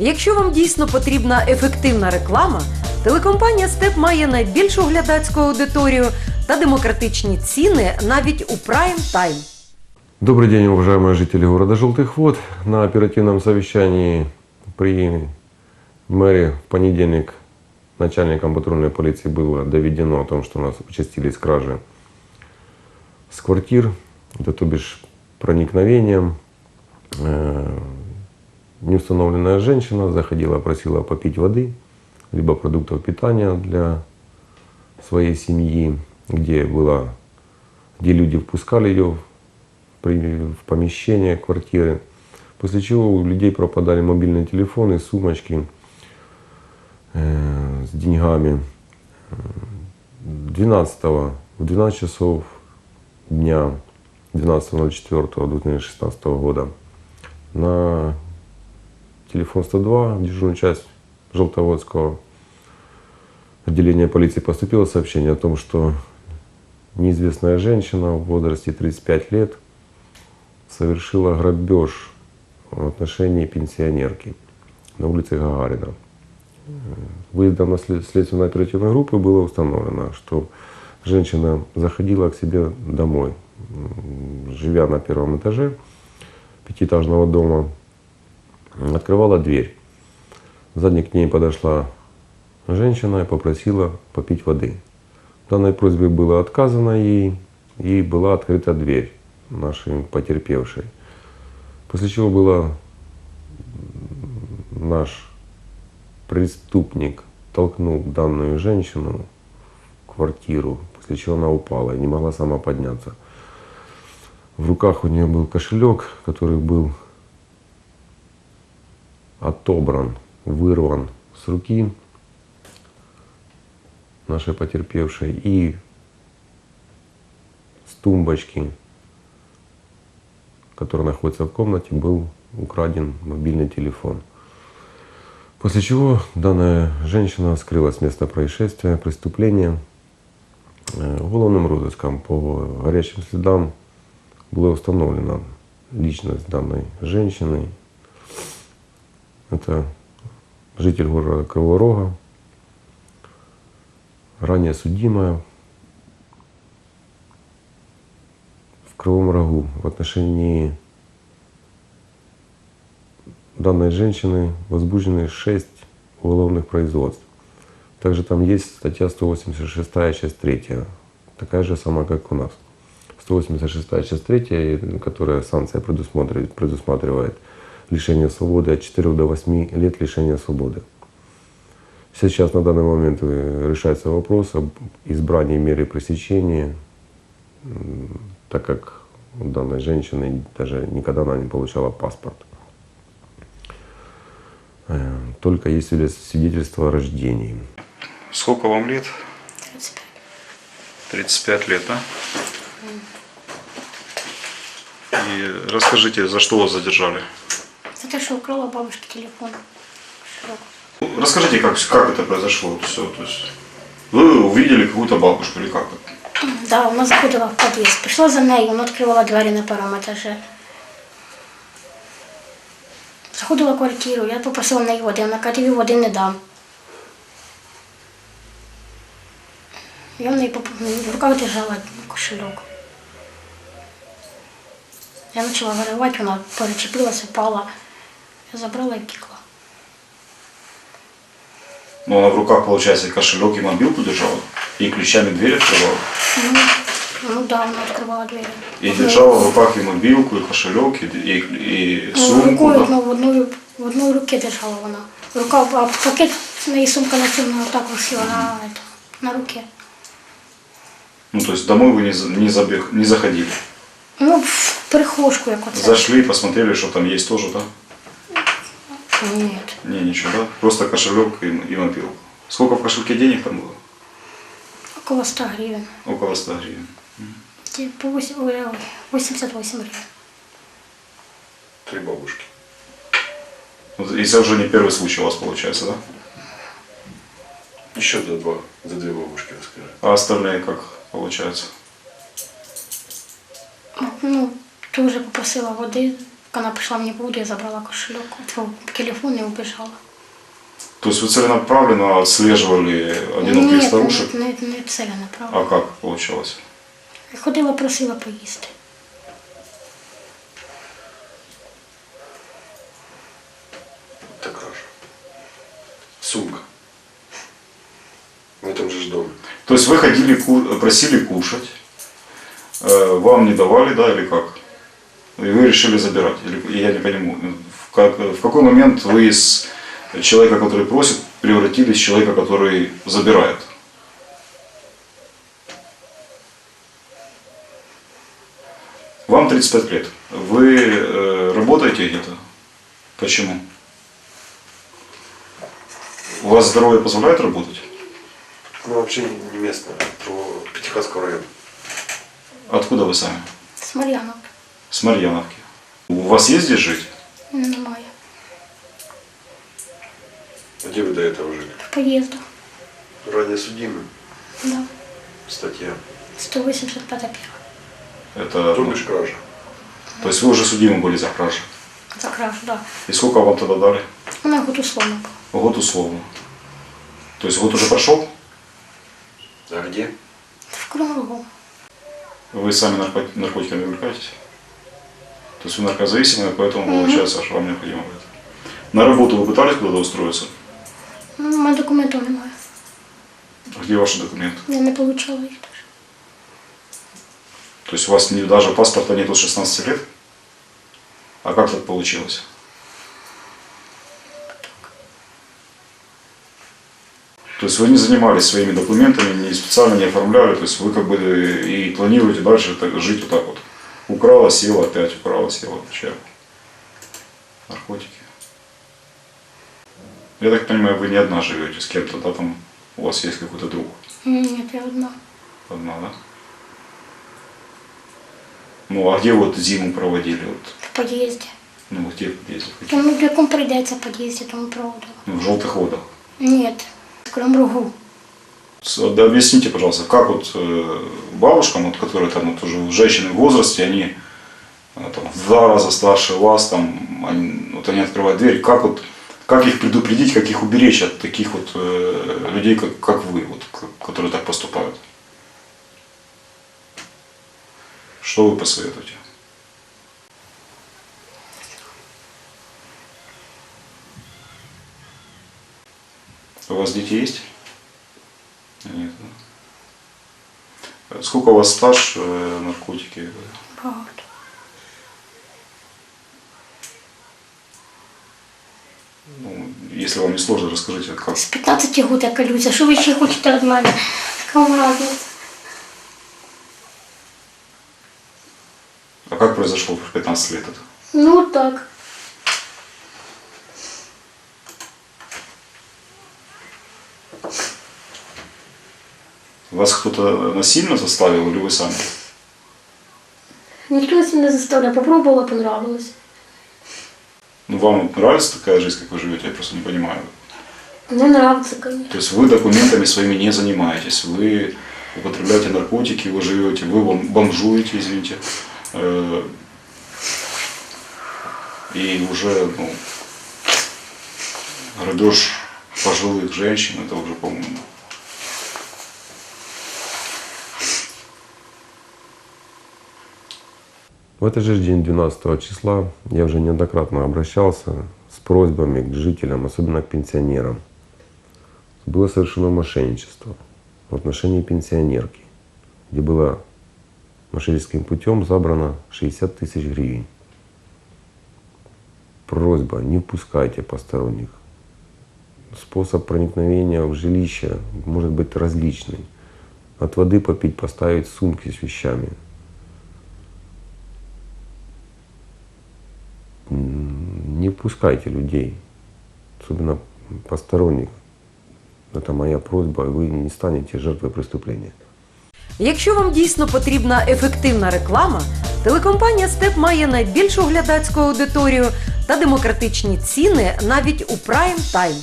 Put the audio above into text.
Якщо вам дійсно потрібна ефективна реклама, телекомпанія Степ має найбільшу глядацьку аудиторію та демократичні ціни навіть у прайм тайм. Добрый день, уважаемые жители города Желтых Вод. На оперативном совещании при мэре в понедельник начальником патрульной полиции было доведено о том, что у нас участились кражи с квартир, это то бишь проникновением. Неустановленная женщина заходила, просила попить воды, либо продуктов питания для своей семьи, где, была, где люди впускали ее в помещение квартиры. После чего у людей пропадали мобильные телефоны, сумочки э, с деньгами. Э, 12 в 12 часов дня 12.04.2016 года на телефон 102, дежурную часть Желтоводского отделения полиции поступило сообщение о том, что неизвестная женщина в возрасте 35 лет совершила грабеж в отношении пенсионерки на улице Гагарина. Выездом на след- следственной оперативной группы было установлено, что женщина заходила к себе домой, живя на первом этаже пятиэтажного дома, открывала дверь. Сзади к ней подошла женщина и попросила попить воды. Данной просьбе было отказано ей, и была открыта дверь нашей потерпевшей. После чего было наш преступник толкнул данную женщину в квартиру, после чего она упала и не могла сама подняться. В руках у нее был кошелек, который был отобран, вырван с руки нашей потерпевшей и с тумбочки, которая находится в комнате, был украден мобильный телефон. После чего данная женщина скрылась с места происшествия, преступления. Э, Уголовным розыском по горячим следам была установлена личность данной женщины. Это житель города Кривого Рога, ранее судимая в Кривом Рогу в отношении данной женщины возбуждены 6 уголовных производств. Также там есть статья 186, часть 3, такая же сама, как у нас. 186, часть 3, которая санкция предусматривает, предусматривает лишение свободы от 4 до 8 лет лишения свободы. Сейчас на данный момент э, решается вопрос об избрании меры пресечения, так как у данной женщины даже никогда она не получала паспорт. Э, Только есть свидетель- свидетельство о рождении. Сколько вам лет? 35. 35 лет, да? И расскажите, за что вас задержали? За те, що украла бабушки телефон. Широк. Ну, Расскажите, как, как это произошло все. То есть вы увидели какую-то бабушку или как это? Да, вона заходила в під'їзд. Пішла за нею, вона відкривала двері на першому етажі. Заходила в квартиру, я попросила в неї води, вона каже, тобі води не дам. Я в неї поп- в руках держала кошельок. Я почала виривати, вона перечепилася, впала. Я забрала і втекла. Ну, она в руках, получается, кошелек и мобилку держала, и ключами дверь открывала. Ну, ну да, вона відкривала двері. И держала в руках и мобилку, и кошелек, и, и, и Ну, сумку. рукою да? одну, в одну, в одну руки держала вона. Рука, а пакет, в неї сумка на цьому так висіла на, это, на руке. Ну, то есть домой вы не, за- не, забег, не заходили. Ну, в прихожку, як оце. Зашли, посмотрели, что там есть тоже, да? Не, ничего, да? Просто кошелек и, и мобилку. Сколько в кошельке денег там было? Около 100 гривень. Около 100 гривен. Ой, 88 гривень. Три бабушки. Вот, и это уже не первый случай у вас получается, да? Еще за два, за две бабушки расскажи. А остальные как получается? Ну, теж попросила води, Она пришла мне в я забрала кошелек, телефон и убежала. То есть вы целенаправленно отслеживали одиноких Нет, старушек? не, не, не целено, правда. А как получалось? Я ходила, просила поїсти. Это кража. Сумка. В этом же ж доме. То есть вы ходили, просили кушать, э, вам не давали, да, или как? И вы решили забирать? Или, я не понимаю, ну, в, как, в какой момент вы из человека, который просит, превратились в человека, который забирает? Вам 35 лет. Вы э, работаете где-то? Почему? У вас здоровье позволяет работать? Ну, вообще не не местная, про Пятихатского района. Откуда вы сами? З Мар'яновки. С Марьяновки. У вас есть здесь жить? Немає. А где вы до этого жили? В поїздах. Ранее судимый. Да. Статья. 185 первая. Это, То ну, бишь кража. то есть вы уже судимы были за кражу. За кражу, да. И сколько вам тогда дали? Вона год условно була. Год условно. То есть год уже прошел? А где? В Кругу. Вы сами нарко- наркотиками увлекаетесь? То есть вы наркозависимые, поэтому получается, что вам необходимо это. На работу вы пытались куда-то устроиться? Ну, у мене документів немає. Где ваши документы? Я не получала їх теж. То есть у вас не, даже паспорта нету с 16 лет? А как так получилось? То есть вы не занимались своими документами, не специально не оформляли, то есть вы как бы и планируете дальше так, жить вот так вот. Украла, села опять, украла, села. Чем? Наркотики. Я так понимаю, вы не одна живете с кем-то, да, там у вас есть какой-то друг. Ні, я одна. Одна, да? Ну, а где вот зиму проводили? Вот, В під'їзді. ну, где в подъезде? Тому в якому прийдеться під'їзді, тому проводила. Ну, в желтых водах. Ні, в Кримругу. Да объясните, пожалуйста, как вот э, бабушкам, вот, которые там вот уже женщины в возрасте, они э, там, в два раза старше вас, там, они, вот они открывают дверь, как вот как их предупредить, как их уберечь от таких вот э, людей, как, как вы, вот, которые так поступают? Что вы посоветуете? У вас дети есть? Нет. да? Сколько у вас стаж э, наркотики? Багато. Ну, если вам не сложно, расскажите, как. З 15 років я колюся. Що ви ще хочете від мене? Кому разниця? А как произошло в 15 лет это? Ну так. Вас кто-то насильно заставил или вы сами? Ніхто нас не заставляв. Попробувала, понравилось. Ну, вам нравится такая жизнь, как вы живете? Я просто не понимаю. Не нравится, конечно. То есть вы документами своими не занимаетесь, вы употребляете наркотики, вы живете, вы бом- бомжуете, извините. Э, И уже, ну, грабеж пожилых женщин, это уже, по-моему, В этот же день, 12 числа, я уже неоднократно обращался с просьбами к жителям, особенно к пенсионерам. Было совершено мошенничество в отношении пенсионерки, где было мошенническим путем забрано 60 тысяч гривен. Просьба, не впускайте посторонних. Способ проникновения в жилище может быть различный. От воды попить, поставить сумки с вещами – не впускайте людей, особенно посторонних. Это моя просьба, вы не станете жертвой преступления. Якщо вам дійсно потрібна ефективна реклама, телекомпанія Степ має найбільшу глядацьку аудиторію та демократичні ціни навіть у прайм тайм.